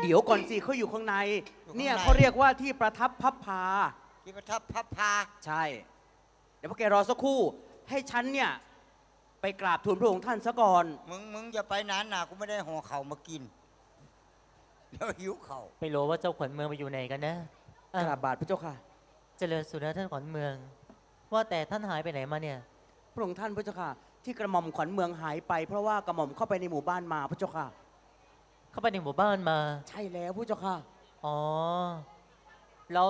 เถอะเดี๋ยวเดี๋ยวก่อนสิเขาอยู่ข้างในอยู่ข้างใน เนี่ยเขาเรียกว่าที่ประทับพับพา ที่ประทับพับพา ใช่ เดี๋ยวพวกแกรอสักครู่ ให้ฉันเนี่ยไปกราบทูลพระองค์ท่านซะก่อน มึงมึงอย่าไปนานนะกูไม่ได้ห่อเข่าวมากินเดี๋ยวหิวเข่าวไม่รู้ว่าเจ้าขวัญเมืองไปอยู่ไหนกันนะอะกราบบาทพระเจ้าค่ะ เจริญสุดนะท่านขวัญเมือง ว่าแต่ท่านหายไปไหนมาเนี่ย พระองค์ท่านพระเจ้าค่ะ ที่กระหม่อมขวัญเมืองหายไปเพราะว่ากระหม่อมเข้าไปในหมู่บ้านมาพระเจ้าค่ะ เข้าไปในหมู่บ้านมา ใช่แล้วพระเจ้าค่ะ อ๋อ แล้ว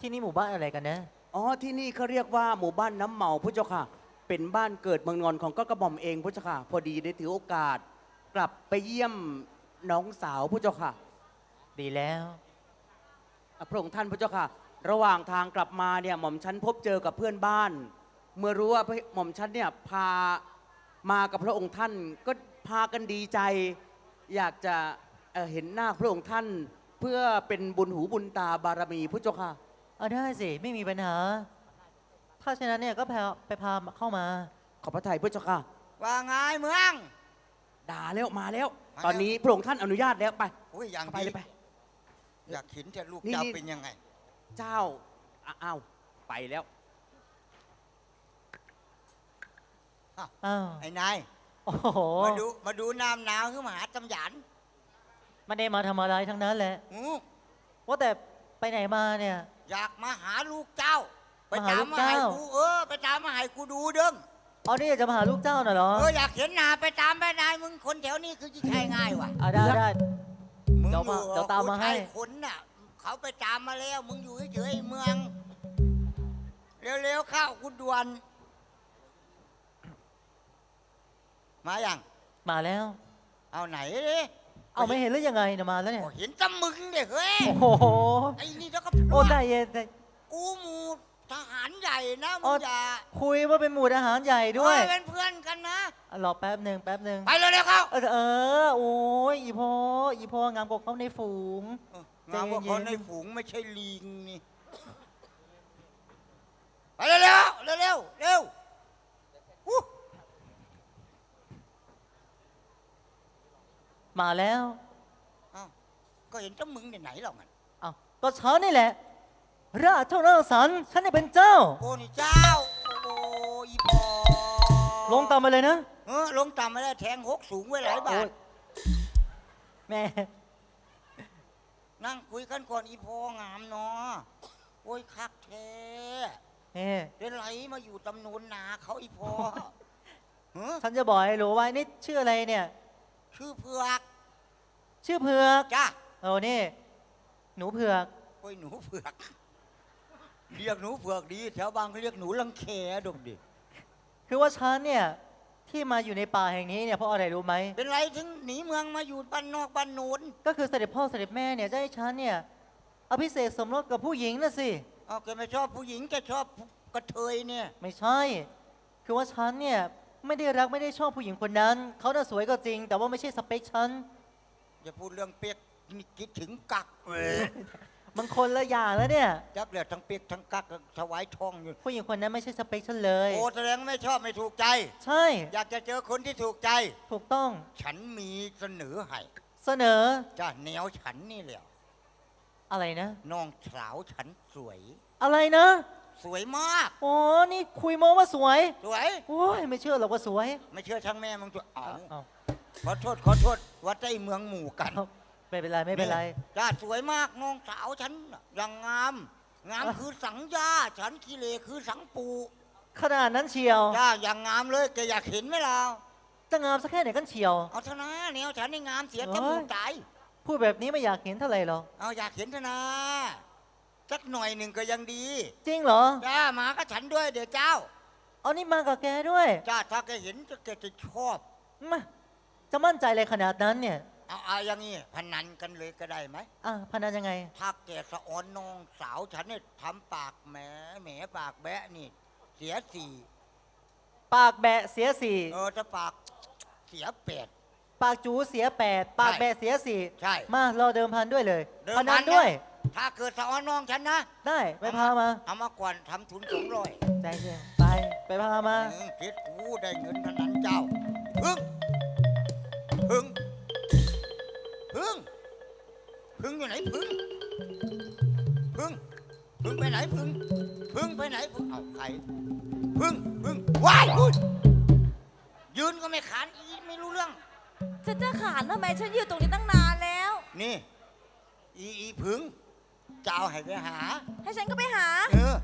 ที่นี่หมู่บ้านอะไรกันนะ อ๋อที่นี่เขาเรียกว่าหมู่บ้านน้ำเมาพระเจ้าค่ะ เป็นบ้านเกิดเมืองนอนของก็กระหม่อมเองพระเจ้าค่ะ พอดีได้ถือโอกาส กลับไปเยี่ยมน้องสาวพระเจ้าค่ะดีแล้วอะพระองค์ท่านพระเจ้าค่ะ ระหว่างทางกลับมาเนี่ยหม่อมฉันพบเจอกับเพื่อนบ้าน เมื่อรู้ว่าพระหม่อมฉันเนี่ยพามากับพระองค์ท่านก็พากันดีใจ อยากจะเอ่อเห็นหน้าพระองค์ท่านเพื่อเป็นบุญหูบุญตาบารมีพระเจ้าค่ะ เอาได้สิ ไม่มีปัญหา ถ้าฉะนั้นเนี่ยก็พาไปพาเข้ามา ขอบพระทัยพระเจ้าค่ะ ว่าไงเมือง ด่าแล้วมาแล้ว มาแล้ว ตอนนี้พระองค์ท่านอนุญาตแล้วไปอุ้ยอย่างเข้าไปดีเลยไป อยากเห็นแต่ลูกนี่เจ้านี่ เป็นยังไง เจ้าอะอ้าวไปแล้ว อ้าว ไอ้นาย โอ้โหมาดูมาดูน้ำหนาวขึ้นมาหาตำหยันไม่ได้มาทำอะไรทั้งนั้นแหละอือว่าแต่ไปไหนมาเนี่ย อยากมาหาลูกเจ้า ไปมาหาตามลูกมาให้เจ้ากูเออไปตามมาให้กูดูเด้งอ๋อนี่จะมาหาลูกเจ้าน่ะเหรอเอออยากเห็นหน้าไปตามไปนายมึงคนแถวนี้คือที่ใช่ง่ายว่ะอ่าได้ได้มึงเดี๋ยวอมายู่เดี๋ยวตามมาให้ผู้ชยคนน่ะเขาไปตามมาแล้ว มึงอยู่เฉยๆเมือง เร็วๆเข้ากูด่วน มาอย่างมาแล้ว เอาไหนดิเอาไม่เห็นหรือยังไงเนี่ยมาแล้วเนี่ย โอ้เห็นแตะมึงเด้เฮ้ย โอ้โห ไอ้นี่แล้วก็โอ้ใจเย็นใจกูหมูทหารใหญ่นะอ๋มึองอย่าคุยว่าเป็นหมู่ทหารใหญ่ด้วยเออเป็นเพื่อนกันนะ อะรอแป๊บหนึ่งแป๊บหนึ่งไปเร็วๆเข้าเออเออโอ้ยอีพออีพองามกว่าเขาในฝูงเอองานว่าใจเย็นๆคนในฝูงไม่ใช่ลิงนี่ ไปเร็วๆเร็วๆเร็วเร็วอู้ มาแล้วอ้าวก็เห็นเจ้ามึงในไหนหรอกมันอ้าวก็ฉันนี่แหละ ราชนาสันฉันนี่เป็นเจ้า โอ้นี่เจ้า โอ้อีพอลงต่ำไปเลยนะเออลงต่ำไม่ได้แทงหกสูงไว้หลายบาโอ้ท ยแม่นั่งคุยกันก่อนอีพองามเนาะโอ้ยคักแท้แม่เป็นไรมาอยู่ตำนูนนาเขาอีพอเออฉันจะบอกให้รู้ว่านี่ชื่ออะไรเนี่ย ชื่อเผือกชื่อเผือกจ้าโอ้นี่ หนูเผือกโอ้ยหนูเผือก เรียกหนูเผือกดีแถวบางเขาเรียกหนูลังแคดมดิคือว่าฉันเนี่ยที่มาอยู่ในป่าแห่งนี้เนี่ยเพราะอะไรรู้ไหมเป็นไรถึงหนีเมืองมาอยู่บ้านนอกบ้านนูนก็คือเสด็จพ่อเสด็จแม่เนี่ยจะให้ฉันเนี่ยอภิเษกสมรสกับผู้หญิงน่ะสิเอาแกไม่ชอบผู้หญิงแกชอบกระเทยเนี่ย ไม่ใช่ คือว่าฉันเนี่ย ไม่ได้รักไม่ได้ชอบผู้หญิงคนนั้น เขาน่ะสวยก็จริง แต่ว่าไม่ใช่สเปคฉัน อย่าพูดเรื่องเปียกนี่คิดถึงกักเออมันคนละอย่างแล้วเนี่ย จักเหลือทั้งเปียกทั้งกักถวายทองอยู่ ผู้หญิงคนนั้นไม่ใช่สเปคฉันเลย โอ้แสดงว่าไม่ชอบไม่ถูกใจ ใช่ อยากจะเจอคนที่ถูกใจ ถูกต้อง ฉันมีเสนอให้ เสนอ จ้าแนวฉันนี่แหละอะไรนะ น้องสาวฉันสวย อะไรนะ สวยมากอ๋อนี่คุยโมว่าสวย สวย โอ้ยไม่เชื่อหรอกว่าสวยไม่เชื่อช่างแม่มึงตัวเอาเอาขอโทษขอโทษวัดใจเมืองหมู่กันเอาไม่เป็นไรไม่เป็นไร จ้าสวยมากน้องสาวฉันน่ะยังงาม งามอะ คือสังยาฉันกิเลคือสังปูขนาดนั้นเชียวจ้าอย่างงามเลยแกอยากเห็นไหมล่ะจะงามสักแค่ไหนกันเชียว เอาเถอะนะแนวฉันนี่งามเสียเอ้ยจมูกตายพูดแบบนี้ไม่อยากเห็นเท่าไหร่หรอกเอาอยากเห็นเถอะนะ สักหน่อยหนึ่งก็ยังดีจริงเหรอ จ้ามาก็ฉันด้วยเดี๋ยวเจ้า เอานี่มากับแกด้วยจ้าถ้าแกเห็นแกจะชอบมาจะมั่นใจเลยขนาดนั้นเนี่ย เอาเอาอย่างนี้พนันกันเลยก็ได้ไหมอะพนันยังไง ถ้าแกสะออนน้องสาวฉันเนี่ยทำปากแหมแหมปากแบะนี่ เสียสี่ปากแบะเสียสี่ เออถ้าปากเสียแปด ปากจูเสียแปด ปากแบะเสียสี่ใช่มารอเดิมพันด้วยเลย เดิมพพันันนนะด้วย ถ้าเกิดสะออนน้องฉันนะ ได้ไปพามา เอามาก่อนทำทุนสองร้อยใจเย็นไปไปพามาเจ็ดกูได้เงินพนันเจ้าพึ่งพึ่งพึ่งพึ่งอยู่ไหนพึ่งพึ่งพึ่งไปไหนพึ่งพึ่งไปไหนพึ่งเอาใครพึ่งพึ่งว้ายยยืนก็ไม่ขานอีไม่รู้เรื่องฉันจะขานทำไมฉันอยู่ตรงนี้ตั้งนานแล้ว นี่ อีอีพึ่ง จะเอาให้ไปหา ให้ฉันก็ไปหาเออ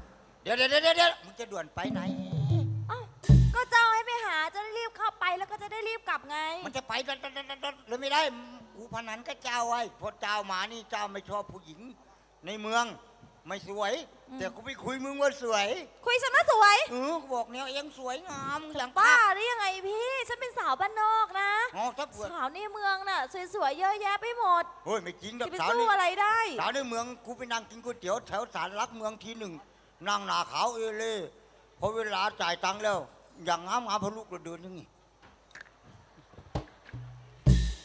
เดี๋ยวเดี๋ยวเดี๋ยวเดี๋ยวมึงจะด่วนไปไหน เอ้าก็เจ้าให้ไปหาจะได้รีบเข้าไปแล้วก็จะได้รีบกลับไง มันจะไปดัดดัดดัดดัดเลยไม่ได้กูพนันก็เจ้าไว้พอเจ้ามานี่เจ้าไม่ชอบผู้หญิงในเมือง ไม่สวยอืมแต่กูไปคุยมึงว่าสวย คุยฉันว่าสวย เออกูบอกแนวเองสวยงามอย่างบ้าภาพได้ยังไงพี่ ฉันเป็นสาวบ้านนอกนะอ๋อถ้าเผื่อสาวในเมืองน่ะสวยๆเยอะแยะไปหมดเฮ้ยไม่จริงดอจะกไปสาวสู้นี่อะไรได้สาวในเมืองกูไปนั่งกินก๋วยเตี๋ยวแถวสารลักเมืองทีหนึ่งนั่งหนาขาวเอเล่พอเวลาจ่ายตังค์แล้ว อย่างงามงามพอลูกเราเดินอยังงี้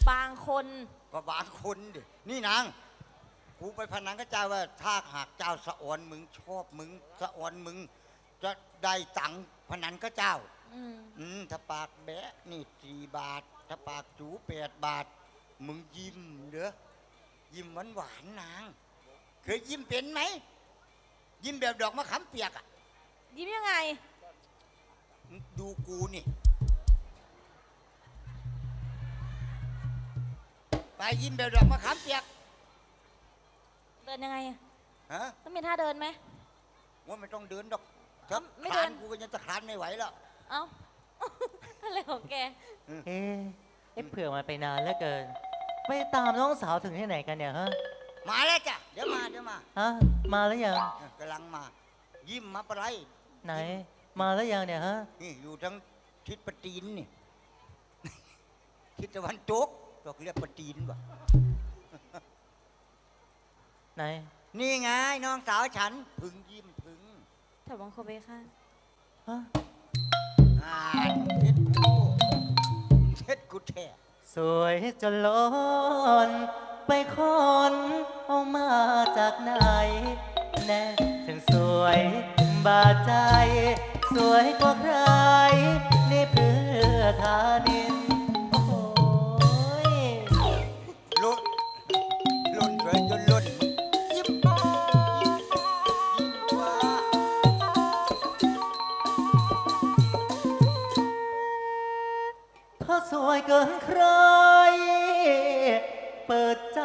บางคนก็บางคนดินี่นาง กูไปพนันก็เจ้าว่าถ้าหากเจ้าสะออนมึงชอบมึงสะออนมึง จะได้ตังค์พนันก็เจ้า อืมอืมถ้าปากแบะนี่สี่บาท ถ้าปากจูแปดบาท มึงยิ้มเด้อยิ้มหวานหวานๆนาง เคยยิ้มเป็นไหม ยิ้มแบบดอกมะขามเปียกอะยิ้มยังไง มึงดูกูนี่ ไปยิ้มแบบดอกมะขามเปียก เดินยังไงอะฮะต้องมีท่าเดินไหม ว่าไม่ต้องเดินดอกถ้าไม่คเดิลานนกูก็ยังจะคลานไม่ไหวแล้ว เอ้า อะไรของแก เอ๊ะเอ๊ะเผื่อมาไปนานเหลือเกิน ไปตามน้องสาวถึงที่ไหนกันเนี่ยฮะมาแล้วจ้ะเดี๋ยวมาเดี๋ยวมาฮะมาแล้วยังเออกำลังมา ยิ้มมาปะไรไหน มาแล้วยังเนี่ยฮะนี่อยู่ทั้งทิศปะตีนนี่ ทิศตะวันตกเราเรียกปะตีนว่ะ ไหนนี่ไงน้องสาวฉันพึงยิ้มพึงแถวบางโคเบค่ะฮะอ่านเช็ดกูเช็ดกูแท้สวยจนล้นไปคอนเอามาจากไหน แน่ถึงสวยบาดใจ สวยกว่าใครนี่เพื่อทานิน เกินใคร เปิดใจ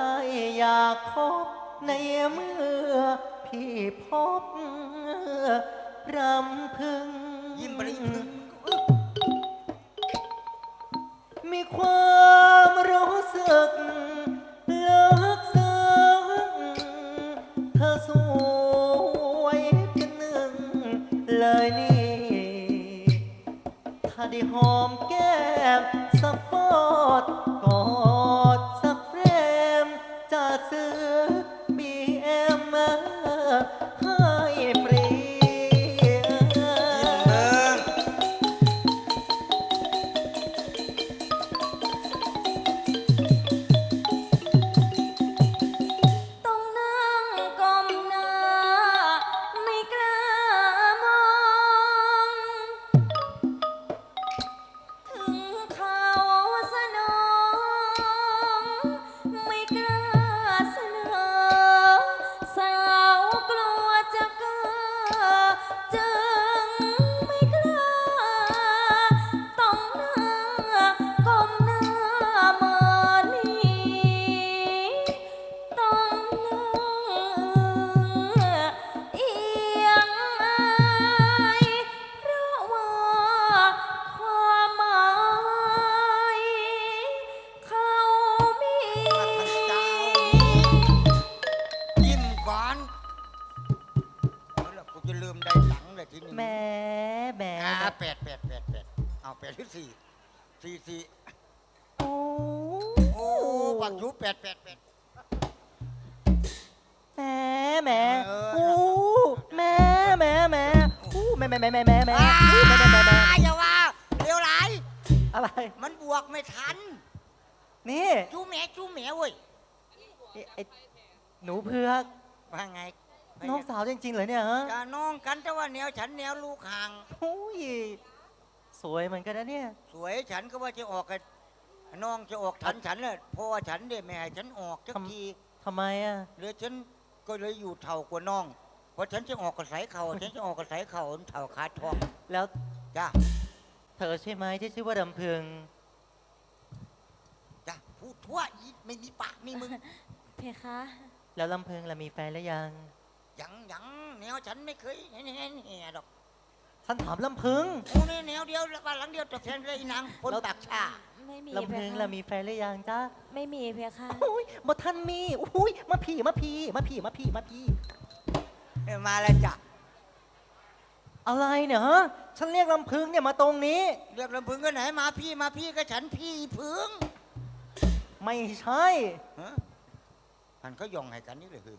อยากคบในเมื่อพี่พบรำพึง ยิ้มไปเลยพึงมีความรู้สึกลึกซึ้งเธอสวยเป็นหนึ่งเลยนี่ ถ้าได้หอมแก้ ไอ้ไอ้หนูเพือกว่าไงน้องสาวจริงๆเหรอเนี่ยฮะจะน้องกันแต่ว่าแนวฉันแนวลูกห่าง โอ้ยสวยเหมือนกันนะเนี่ย สวยฉันก็ว่าจะออกกันน้องจะออกทันฉันเลยเพราะว่าฉันเด้แม่ให้ฉันออกจักทำ ทีทำไมอะเลยฉันก็เลยอยู่เท่ากว่าน้องเพราะฉันจะออกกระสายเขาฉันจะออกกระสายเขาเท่าขาทองแล้วจ้าเธอใช่ไหมที่ชื่อว่าดำเพึง จ้าพูดทั่วอีไม่มีปากมีมึง เพคะ แล้วลำเพึงล่ะมีแฟนหรือยัง ยังยังแนวฉันไม่เคยเห็นเห็นเห็นดอกฉันถามลำพึงโอ้นี่แนวเดียวบ้านหลังเดียวแต่แทนเลยอีนางคนแล้วปากชาไม่มีลำเพพึงคะล่ะมีแฟนหรือยังจ้าไม่มีเพคะ อุ้ยมาท่านมีอุ้ยมาพี่มาพี่มาพี่มาพี่มาพี่เอ้ยมาแล้วจ้ะอะไรเนี่ยฮะฉันเรียกลำพึงเนี่ยมาตรงนี้ เรียกลำพึงก็ไหนมาพี่มาพี่ก็ฉันพี่พึงไม่ใช่ ฮะ พันเขายองให้กันนี่เลยคือ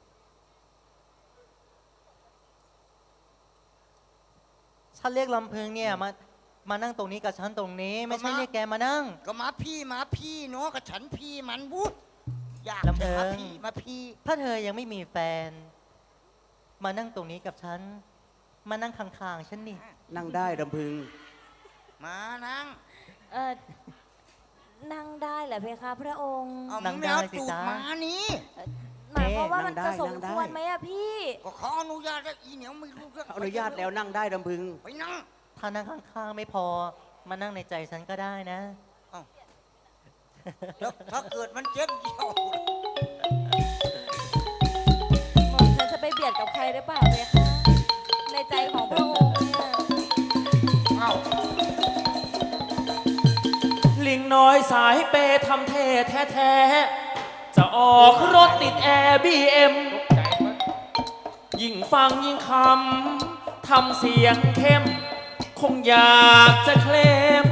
ฉันเรียกลำพึงเนี่ยมามานั่งตรงนี้กับฉันตรงนี้ ไม่ใช่เรียกแกมานั่ง ก็มาพี่มาพี่เนาะก็ฉันพี่มันบุตอยากลำเพิจะมางพี่มาพี่ถ้าเธอยังไม่มีแฟน มานั่งตรงนี้กับฉัน มานั่งข้างๆฉันนี่นั่งได้ลำพึง มานั่ง เออ นั่งได้เหรอเพคะพระองค์เอานั่มึงงได้ไม่เอาสิจูบจ๊ะหมานี้หมายความว่ามันนั่งได้จะสมนั่งได้ควรไหมอะพี่ ก็ขออนุญาตแล้วอีเหนียวไม่รู้เรื่องอนุญาตแล้วนั่งได้ลำพึง ไปนั่งถ้านั่งข้างๆไม่พอ มานั่งในใจฉันก็ได้นะ แล้วถ้าเกิดมันเจ็บเดียว อยสายเปย์ทำเท่แท้ๆจะออกรถติดแอร์บีเอ็มยิ่งฟังยิ่งคำ ทำเสียงเข้ม คงอยากจะเคลม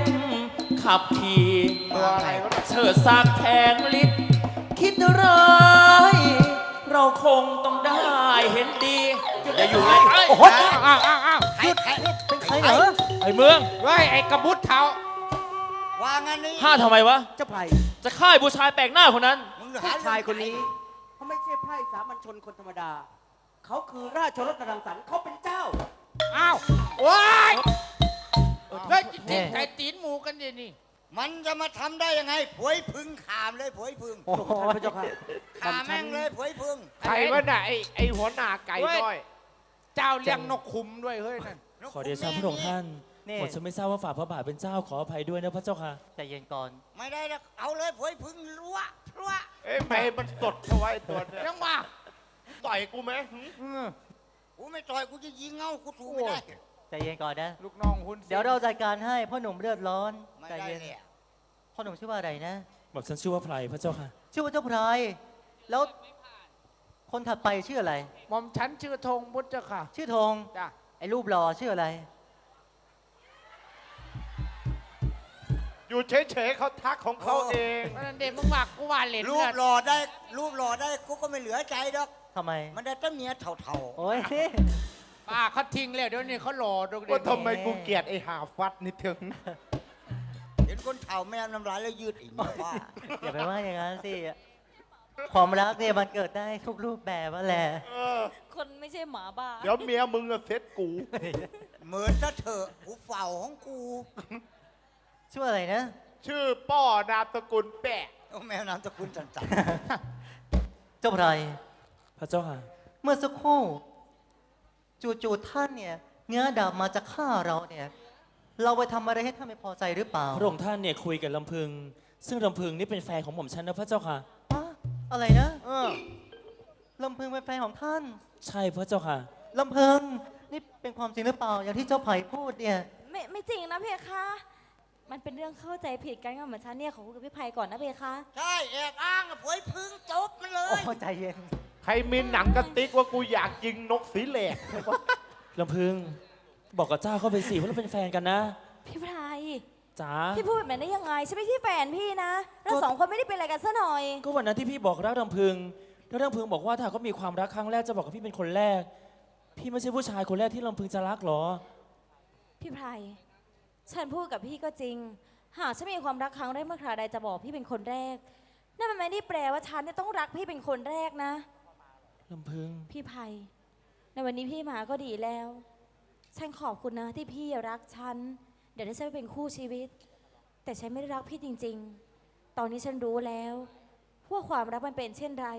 ขับขี่ตัวอะไรวะเชิดสักแทงลิดคิดร้ายเราคงต้องได้เห็นดีอย่าอยู่เลยโอ้โหอ้าวอ้าวอ้าวใครใครเป็นใครเหรอไอ้เมืองเฮ้ยไอ้กระบุดเท้า ว่างันนี้ห้าทำไมวะ เจ้าไพรจะฆ่าไอ้ผู้ชายแปลกหน้าคนนั้น มึงเหลือผู้ชายคนนี้เขาไม่ใช่ไพร่สามัญชนคนธรรมดา เขาคือราชรถรังสรรค์เขาเป็นเจ้า อ้าวว้ายเฮ้ยจแน่ริงๆใส่ตีนหมูกันดินี่มันจะมาทำได้ยังไงผวยพึงขามเลยผวยพึงโอ้โหท่านพระเจ้าค่ะขาแม่งเลยผวยพึงใครวะน่ะไอ้ไอ้หัวหน้าไก่น้อยเจ้าเลี้ยงนกขุมด้วยเฮ้ยนั่นขอเดชะพระองค์ท่าน นี่หมดฉันไม่ทราบว่าฝ่าพระบาทเป็นเจ้าขออภัยด้วยนะพระเจ้าค่ะใจเย็นก่อน ไม่ได้แล้วเอาเลยผวยพึงรัวรัวเอ้ยไม่มันสดเอาไว้ตัวเนี่ยยังว่าต่อยกูไหมหึกูไม่ต่อยกูจะยิงเงากูถูกไม่ได้ใจเย็นก่อนนะ ลูกน้องคุณเดี๋ยวเราจัดการให้พ่อหนุ่มเลือดร้อนไม่ใจได้เย็นเลยอะพ่อหนุ่มชื่อว่าอะไรนะ บอกฉันชื่อว่าไพรพระเจ้าค่ะ ชื่อว่าเจ้าพรายแล้วคนถัดไปชื่ออะไร หม่อมฉันชื่อธงบุตรเจ้าค่ะ ชื่อธงจ้ะไอ้รูปหล่อชื่ออะไร อยู่เฉยๆเขาทักของเขาเองเพราะฉะนั้นเด็กมึงว่ากูว่าเล่นรูปเนี่ยหล่อได้รูปหล่อได้กูก็ไม่เหลือใจดอก ทำไม มันได้แต่เมียเท่าโอ้ย ป้าเขาทิ้งแล้วเดี๋ยวนี้เขาหล่อดูดิว่าทำไมกูเกลียดไอ้หาฟัดนี่ถึง ๆ เห็นคนเท่าแม่น้ำลายแล้วยืดอีกว่าอย่าไปว่าอย่างนั้นสิ ความรักเนี่ยมันเกิดได้ทุกรูปแบบว่าแหละเออ คนไม่ใช่หมาบ้า เดี๋ยวเมียมึงอะเซ็ตกู เหมือนถ้าเถอะกูเฝ้าของกู ชื่ออะไรนะชื่อป้อนามสกุลแปะโอ้แมวนามสกุลสันสันเจ้าพรายพระเจ้าค่ะ เมื่อสักครู่จู่ๆท่านเนี่ยเงื้อดาบมาจะฆ่าเราเนี่ย เราไปทำอะไรให้ท่านไม่พอใจหรือเปล่าพระองค์ท่านเนี่ยคุยกับลำพึง ซึ่งลำพึงนี่เป็นแฟนของหม่อมฉันนะพระเจ้าค่ะ อะอะไรนะเออลำพึงเป็นแฟนของท่านใช่พระเจ้าค่ะ ลำพึงนี่เป็นความจริงหรือเปล่า อย่างที่เจ้าไผ่พูดเนี่ย ไม่ไม่จริงนะเพคะ มันเป็นเรื่องเข้าใจผิดกันกับเหมือนฉันเนี่ยขอคุยกับพี่ไพก่อนนะเพคะ ใช่แอบอ้างอะผวยพึงจบมันเลโอ้ย ใจเย็นใครมีหนังกระติกว่ากูอยากยิงนกสีแหลก ลำพึง บอกกับเจ้าเข้าไปสิว่าเราเป็นแฟนกันนะพี่ไพรจ๋าพี่พูดแบบนั้นได้ยังไงฉันไม่ใช่แฟนพี่นะเราก็สองคนไม่ได้เป็นอะไรกันซะหน่อย ก็วันนั้นที่พี่บอกรักรำพึงแล้วรำพึงบอกว่าถ้าเขามีความรักครั้งแรกจะบอกกับพี่เป็นคนแรก พี่ไม่ใช่ผู้ชายคนแรกที่รำพึงจะรักหรอ พี่ไพร ฉันพูดกับพี่ก็จริง หากฉันมีความรักครั้งแรกเมื่อคราใดจะบอกพี่เป็นคนแรก นั่นมันไม่ได้แปลว่าฉันเนี่ยต้องรักพี่เป็นคนแรกนะ ลำพึง พี่ไพรในวันนี้พี่มาก็ดีแล้ว ฉันขอบคุณนะที่พี่รักฉัน เดี๋ยวได้ฉันไปเป็นคู่ชีวิต แต่ฉันไม่ได้รักพี่จริง ๆ ตอนนี้ฉันรู้แล้วว่าความรักมันเป็นเช่นไร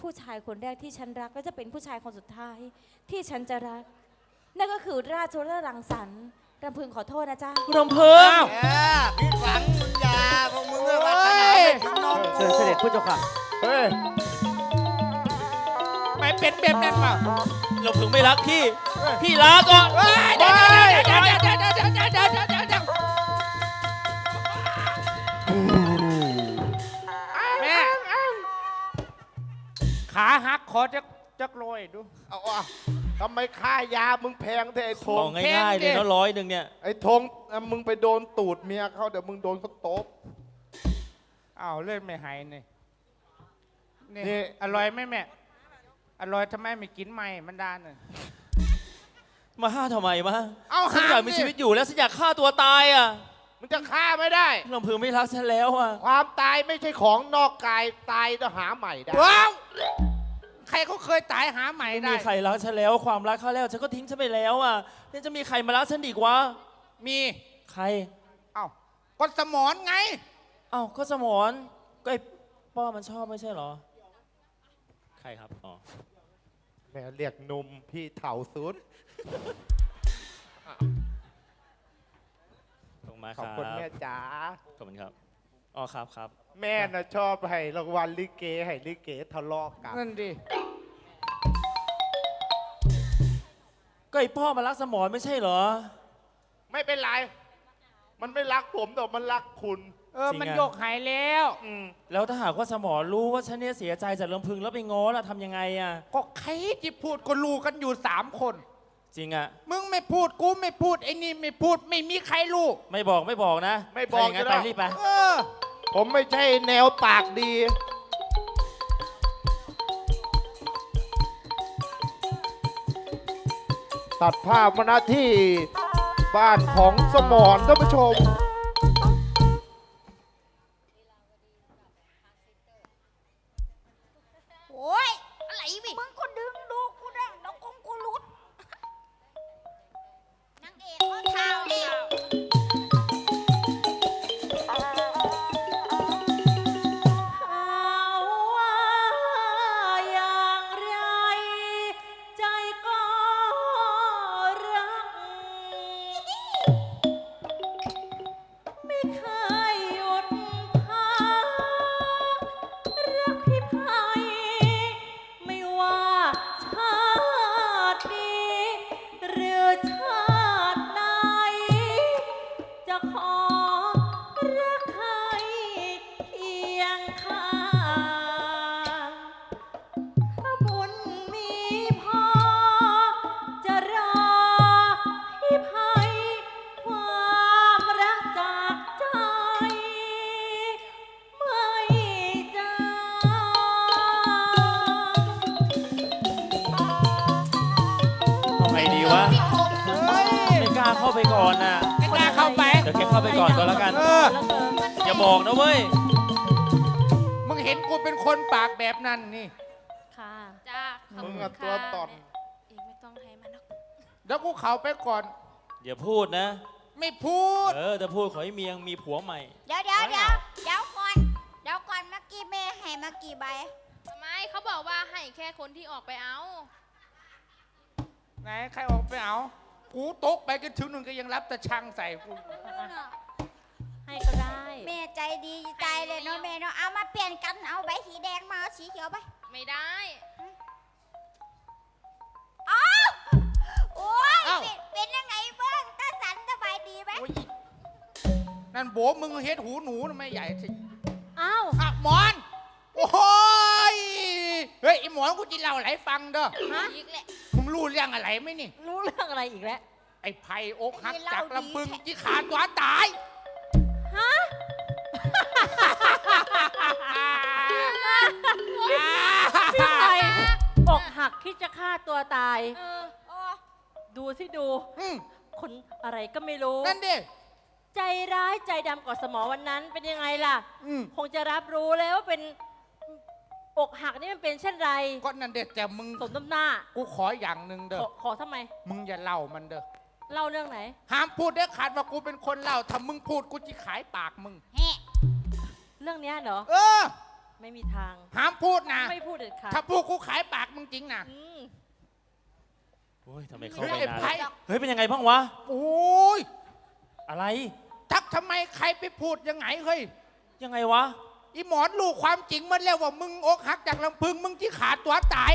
ผู้ชายคนแรกที่ฉันรักก็จะเป็นผู้ชายคนสุดท้าย ที่ฉันจะรัก นั่นก็คือราชวรรังสรรค์ รำพึงขอโทษนะจ๊ะ รำพึงเออพี่ฝันมึงอยาพวกมึงอะวัฒนาไม่ถึงน้องเชิญเสด็จพระเจ้าค่ะ เฮ้ยไม่เป็นแบบนั้นว่ะรำพึงไม่รักพี่ พี่รักอะเดี๋ยวเดี๋ยวเดี๋ยวเดี๋ยวเดี๋ยวเดี๋ยวเดี๋ยวเดี๋ยวเดี๋ยวเดี๋ยวเดี๋ยวแม่ขาหักขอจัก จักโรยดูเอาอะทำไมค่ายามึงแพงแต่ไอ้ธของงง่ายๆเลยเนาะร้อยหนึ่งเนี่ย ไอ้ธงอะมึงไปโดนตูดเมียเขาเดี๋ยวมึงโดนเขาตบอ้าวเล่นไม่หายนี่นี่ นี่อร่อยไหมแม่ อร่อยทำไมไม่กินใหม่มันดานน่ะมาห้าทำไมมาเอาฉันอยากหามดิมีชีวิตอยู่แล้วฉันอยากฆ่าตัวตายอะมึงจะฆ่าไม่ได้ ลำพึงไม่รักฉันแล้วอะความตายไม่ใช่ของนอกกายตายจะหาใหม่ได้ว้าว ใครเขาเคยตายหาใหม่ไม่ได้ มีใครรักฉันแล้วความรักเขาแล้วฉันก็ทิ้งฉันไปแล้วอะนี่จะมีใครมารักฉันอีกวะมีใครเอ้าก็สมอนไง เอ้าก็สมอนก็ไอ้ป้อมันชอบไม่ใช่เหรอ ใครครับอ๋อแหม่เรียกหนุ่มพี่เถาสุดขอบคุณมากขคอบรับคุณแม่จ๋าขอบคุณครับอ๋อครับครับแม่น่ะชอบให้รางวัลลิเกให้ลิเกทะเลาะกันนั่นดิ ก็ไอ้พ่อมารักสมอนไม่ใช่เหรอ ไม่เป็นไร มันไม่รักผมแต่มันรักคุณ เออจริงมันอะ ยกหายแล้ว อืมแล้วถ้าหากว่าสมอนรู้ว่าฉันเนี่ยเสียใจจากลำพึงแล้วไปง้อล่ะทำยังไงอะก็ใครที่พูดก็รู้กันอยู่สามคน จริงอะมึงไม่พูดกูไม่พูดไอ้นี่ไม่พูดไม่มีใครรู้ไม่บอกไม่บอกนะไม่บอกถ้าย่างนั้นจะไปได้รีบไป เออ ผมไม่ใช่แนวปากดี ตัดภาพมาณที่บ้านของสมอนท่านผู้ชม บบนั้นนี่ ค่ะจ้าขอบมึงคุณอะค่ะตัวตอนอีกไม่ต้องให้มันหรอกเดี๋ยวกูเข้าไปก่อน อย่าพูดนะ ไม่พูด เออถ้าพูดขอให้เมียงมีผัวใหม่ เดี๋ยวเดี๋ยวเดี๋ยวเดี๋ยวก่อนเดี๋ยวก่อนเมื่อกี้แม่ให้มากี่ใบ ทำไมเขาบอกว่าให้แค่คนที่ออกไปเอา ไหนใครออกไปเอา กูตกไปกันถึงหนึ่งก็ยังรับแต่ช่างใส่กู ให้ก็ได้ แม่ใจดีใจเลยเนาะแม่เนาะเอามาเปลี่ยนกันเอาใบสีแดงมาเอาสีเขียวไปไม่ได้ อ้าวโอ้ยอ้าวเป็นเป็นยังไงเบ้างตาสันสบายดีไหมโอ้ยนั่นโบมึงเฮ็ดหูหนูทำไมใหญ่สิอ้าวอะหมอน โอ้ยเฮ้ยไอหมอนกูจะเล่าอะไรให้ฟังเด้ออีกแหละมึงรู้เรื่องอะไรไหมนี่ รู้เรื่องอะไรอีกแล้วไอ้ไผ่อกหักจากลำพึงที่ขาดตัวตาย พี่ไผ่อกหักคิดจะฆ่าตัวตาย เออโอ้ดูสิดู อืมคนอะไรก็ไม่รู้ นั่นดิ ใจร้ายใจดำกว่าสมอวันนั้นเป็นยังไงล่ะ อืม คงจะรับรู้แล้วว่าเป็นอกหักนี่มันเป็นเช่นไร ก็นั่นเด็ดแต่มึง สมน้ำหน้า กูขออย่างหนึ่งเด้ขออ ขอทำไม มึงอย่าเล่ามันเด้อ เล่าเรื่องไหน ห้ามพูดได้ขาดว่ากูเป็นคนเล่า ถ้ามึงพูดกูจะขายปากมึง แฮะเรื่องเนี้ยเหรอ เออ ไม่มีทาง ห้ามพูดนะ ไม่พูดเด็ดขาดถ้าพูดกูขายปากมึงจริงนะ อืม โอ้ยทำไมเข้าเฮ้ยไปไอ้นานไผ่ เฮ้ยเป็นยังไงบ้างวะ โอ้ยอะไร ทักทำไมใครไปพูดยังไงเฮ้ย ยังไงวะ อีหมอนรู้ความจริงมันแล้วว่ามึงอกหักจากลำพึงมึงที่ขาดตัวตาย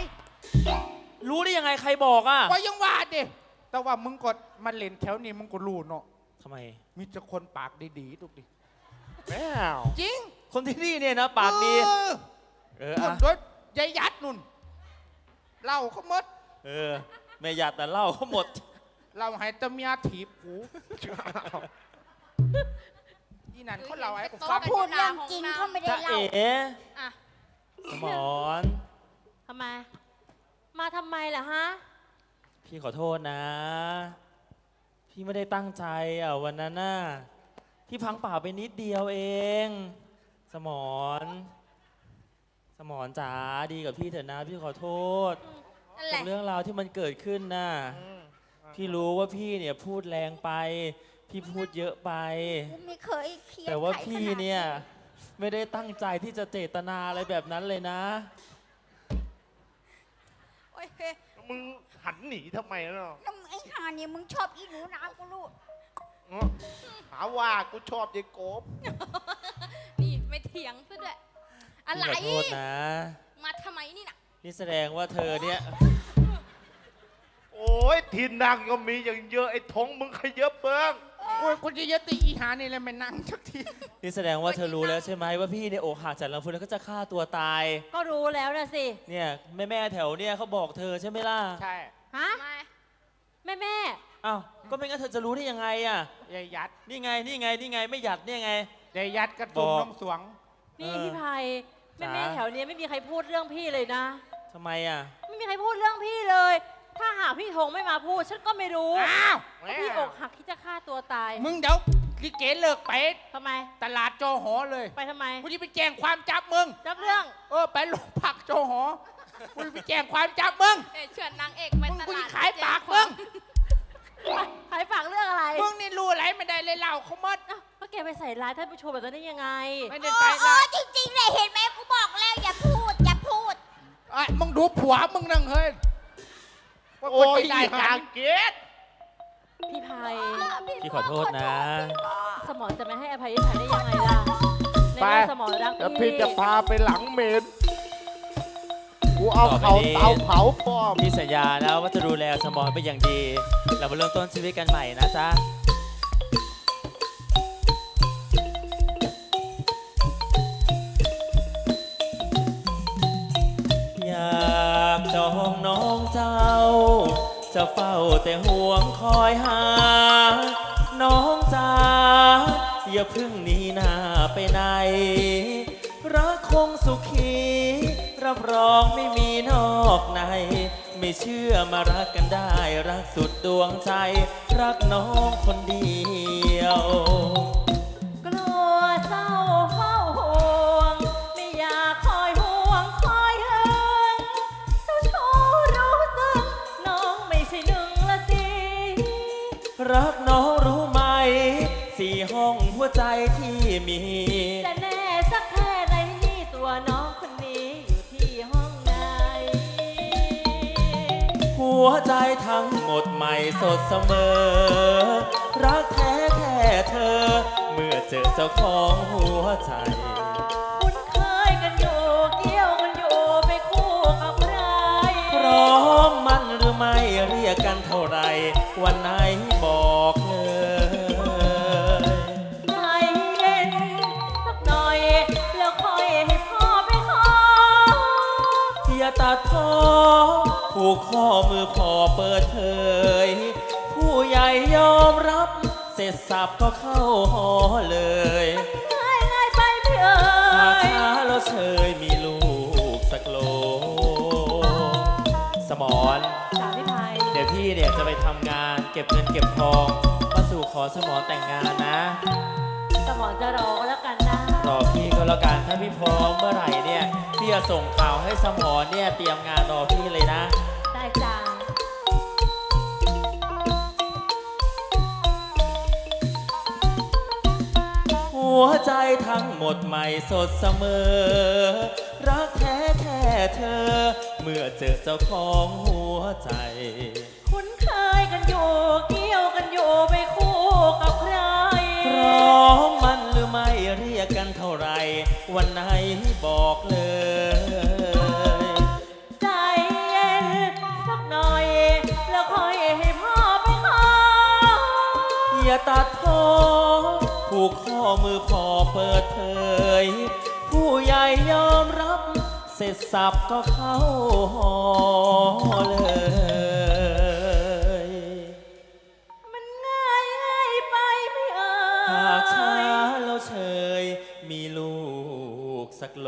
รู้ได้ยังไงใครบอกอะก็ยังว่าดิ แต่ว่ามึงกดมาเล่นแถวนี้มึงก็รู้เนาะ ทำไมมีแต่คนปากดีๆทุกดิ แม่วจริง คนที่นี่เนี่ยนะปากดี เออเออนุ่อะนด้วยยายยัดนุ่นเล่าเขาหมดเออแม่หยาดแต่เหล่าเขาหมดเราให้แตะเมียถีบหูที่นั่นเขาเล่าให้กูฟัเขางพูดเรื่องจริงเขาไม่ได้จะเล่าเอ๋อะสมอน ทำไม มาทำไมล่ะฮะ พี่ขอโทษนะ พี่ไม่ได้ตั้งใจอะวันนั้นน่ะพี่พังป่าไปนิดเดียวเอง สมอน สมอนจ๋าดีกับพี่เถอะนะพี่ขอโทษนั่นแหกัละบเรื่องราวที่มันเกิดขึ้นน่ะพี่รู้ว่าพี่เนี่ยพูดแรงไป พี่พูดเยอะไป กูไม่เคยเครียดแต่ว่าใครพี่ขดเนี่ยไม่ได้ตั้งใจที่จะเจตนาอะไรแบบนั้นเลยนะ โอ้ยเฮ้ยมึงหันหนีทำไมเนาะน้ำไอ้ห่านี่มึงชอบอีหนูนากูรู้ หาว่ากูชอบยายโกบ อะไร พี่ขอโทษนะ มาทำไมนี่น่ะนี่แสดงว่าเธอเนี่ย โอ้ยทีนั่งก็มีอย่างเยอะไอ้ท้องมึงขยับเบิ้งโอ้ยกูจะยดตีอีหานี่เลยไม่นั่งสักที นี่แสดงว่าเธอรู้แล้วใช่ไหมว่าพี่เนี่ยอกหักจากลำพูนแล้วก็จะฆ่าตัวตาย ก็รู้แล้วนะสิ เนี่ยแม่แม่ๆแถวเนี่ยเขาบอกเธอใช่ไหมล่ะ ใช่ฮะ มาแม่แม่อ้าว ก็ไม่งั้นเธอจะรู้ได้ยังไงอะ ยายยัดนี่ไง นี่ไง นี่ไง ไม่หยัดเนี่ยไง ยายยัดกระตุ้มบอก น้องสวง นี่เออ พี่ไผ่ แม่แม่จ๋าแถวเนี้ยไม่มีใครพูดเรื่องพี่เลยนะ ทำไมอะ ไม่มีใครพูดเรื่องพี่เลย ถ้าหากพี่ธงไม่มาพูด ฉันก็ไม่รู้อ้าวว่าพี่อกหักที่จะฆ่าตัวตายมึงเดี๋ยวลิเกเลิกไป ทำไม ตลาดโจหอเลยไปทำไมกูจะไปแจ้งความจับมึง จับเรื่องเออไปโรงพักโจหอกูจะไปแจ้งความจับมึง เอ้ยเชิญนางเอกไปมึงตกูลาจะดขายปากมึง ขายฝากเรื่องอะไรมึงนี่รู้อะไรไม่ได้เลยเล่าเขาหมดอ้าวก็แกไปใส่ร้ายท่านผู้ชมแบบนั้นได้ยังไง ไม่เอได้อใส่เอละอจริงๆเลยเห็นไหมกู ไอ้ยมึงดูผัวมึงนั่งเฮ้ยว่าโอ้คนยจะได้หากันเกตพี่ไผ่พี่ขอโทษนะ สมองจะไม่ให้อภัยพี่ไผ่ได้ยังไงล่ะในไปเมื่อสมองรักแล้วพี่พี่จะพาไปหลังเมน กูเอาเขาเตาเผาป้อม พี่สัญญานะว่าจะดูแลสมอนเป็นอย่างดี เรามาเริ่มต้นชีวิตกันใหม่นะจ๊ะ จะเฝ้าแต่ห่วงคอยหา น้องจ้าอย่าเพึ่งหนีหน้าไปไหน รักคงสุขี รับรองไม่มีนอกใน ไม่เชื่อมารักกันได้ รักสุดดวงใจ รักน้องคนเดียว วใจทั้งหมดใหม่สดเสมอ รักแท้แค่เธอ เมื่อเจอเจ้าของหัวใจ คุ้นเคยกันอยู่เกี่ยวกันอยู่ไปคู่กับใครพร้อมมันหรือไม่เรียกกันเท่าไหรวันไหนบอกเลย ใจเย็นสักหน่อย แล้วค่อยให้พ่อไปขอ อย่าตัดพ้อ ผูกข้อมือพอเปิดเผยผู้ใหใหญ่ยอมรับ เสร็จสับก็เข้าหอเลยง่ายง่ายไปพี่เอ๋หากยช้าแล้วเชยมีลูกสักโล สมอนสาวพี่ไพยเดี๋ยวพี่เนี่ยจะไปทำงาน เก็บเงินเก็บทองมาสู่ขอสมอนแต่งงานนะ สมองจะรอก็แล้วกันนะร อพี่ก็แล้วกันถ้าพี่พร้อมเมื่อไหร่เนี่ยพี่จะส่งข่าวให้สมอนเนี่ยเตรียมงานรอพี่เลยนะ ได้จ้าหัวใจทั้งหมดใหม่สดเสมอ รักแท้แค่เธอ เมื่อเจอเจ้าของหัวใจ คุ้นเคยกันอยู่เกี่ยวกันอยู่ไม่คู่ ไม่เรียกกันเท่าไร วันไหนบอกเลย ใจเย็นสักหน่อย แล้วค่อยให้พ่อไปขออย่าตัดพ้อผูกข้อมือพ่อเปิดเผยผู้ใหญ่ยอมรับ เสร็จสับก็เข้าหอเลย โล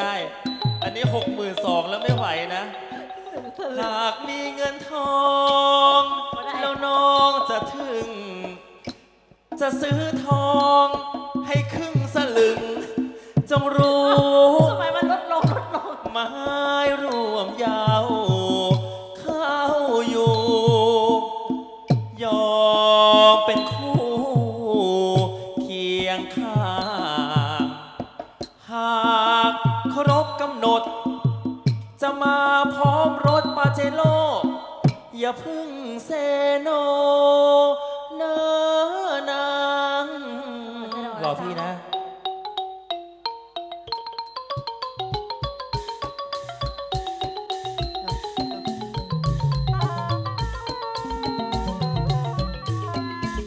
ได้ อันนี้หกหมื่นสองแล้วไม่ไหวนะ หากมีเงินทองแล้วน้องจะถึง จะซื้อทองให้ครึ่งสลึง จงรู้ ทำไมมันลดลงลดลง ไม้รวม อย่าพึ่งเซโน